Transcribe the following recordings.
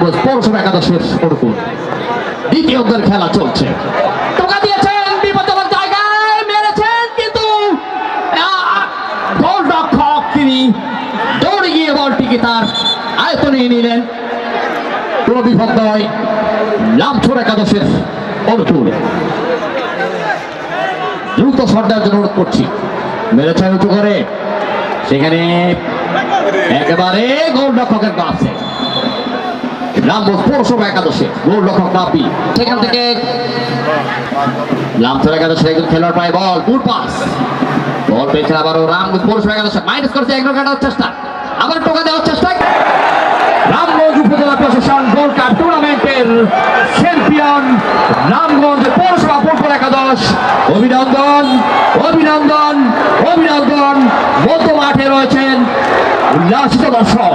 রামগঞ্জ পৌরসভা একাদশের অনুকূল দ্বিতীয় অঙ্কের খেলা চলছে। টোকা দিয়েছেন বিপজ্জনক জায়গায়, মেরেছেন কিন্তু গোল রক্ষক তিনি। দৌড়ে গিয়ে বলটিকে তার? আয়ত্ত নিয়ে নিলেন। কোনো বিপদ নয় লামছোর একাদশের অনুকূল। দ্রুত সর্দার জন্য অনুরোধ করছি। মেরেছে উঁচু করে। সেখানে একেবারে গোল রক্ষকের কাছে রামবোস পৌরসভা একাদশে, গোল রক্ষক বাপি। সেখান থেকে রামচর একাদশে একজন খেলোয়াড় পায় বল ফুল পাস। বল পেয়েছেন আবারও রামগঞ্জ পৌরসভা একাদশে। মাইনাস করছে, এক কাটার চেষ্টা। আবার টোকা দেওয়ার চেষ্টা রামগঞ্জ উপজেলা প্রশাসন গোল্ড কাপ টুর্নামেন্টের চ্যাম্পিয়ন রামগঞ্জ পৌরসভা ফুটবল একাদশ। অভিনন্দন অভিনন্দন অভিনন্দন। মধ্য মাঠে রয়েছেন উল্লাসিত দর্শক।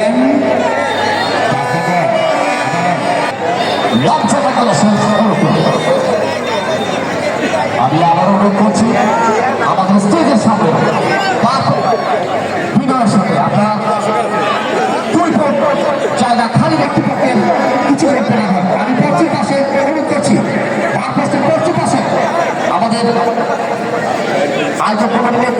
দিবেন লামচের এখানে আমি আবার অনুরোধ করছি আমাদের স্টেজের সামনে বিনয়ের সাথে আপনারা দুই জায়গা খালি রাখতে পারতেন কিছু করতে না হয় আমি পশ্চিম পাশে অনুরোধ করছি বাপ পশ্চিম পাশে আমাদের আয়োজক কমিটির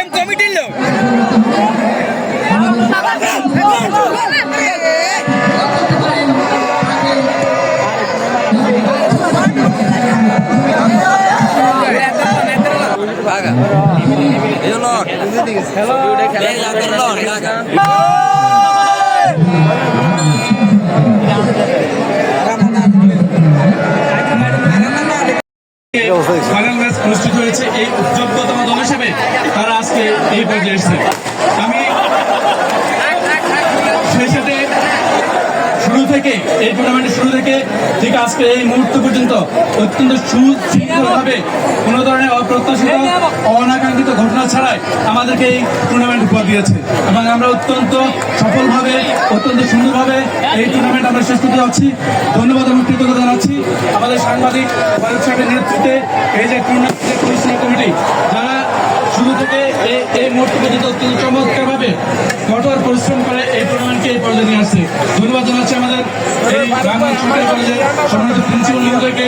ফাইনাল ম্যাচ অনুষ্ঠিত হয়েছে এই উদ্যোগতম দল হিসেবে তারা আজকে এই পর্যায়ে এসেছে আমি সেই সাথে শুরু থেকে, এই টুর্নামেন্টের শুরু থেকে ঠিক আজকে এই মুহূর্ত পর্যন্ত অত্যন্ত সুশৃঙ্খলভাবে কোনো ধরনের অপ্রত্যাশিত, অনাকাঙ্ক্ষিত ঘটনা ছাড়াই আমাদেরকে এই টুর্নামেন্ট উপহার দিয়েছে। এবং আমরা অত্যন্ত সফলভাবে, অত্যন্ত সুন্দরভাবে এই টুর্নামেন্ট আমরা শেষ করতে যাচ্ছি। ধন্যবাদ এবং কৃতজ্ঞতা জানাচ্ছি আমাদের সাংবাদিক ফারুক সাহেবের নেতৃত্বে এই যে টুর্নামেন্টের পরিচালনা কমিটি, যারা শুরু থেকে এই- এই মুহূর্ত পর্যন্ত অত্যন্ত চমৎকারভাবে কঠোর পরিশ্রম করে এই এই পর্যায়ে নিয়ে আসছে ধন্যবাদ জানাচ্ছি আমাদের এই বাংলা সরকারি কলেজের সম্মানিত প্রিন্সিপাল মহোদয়কে।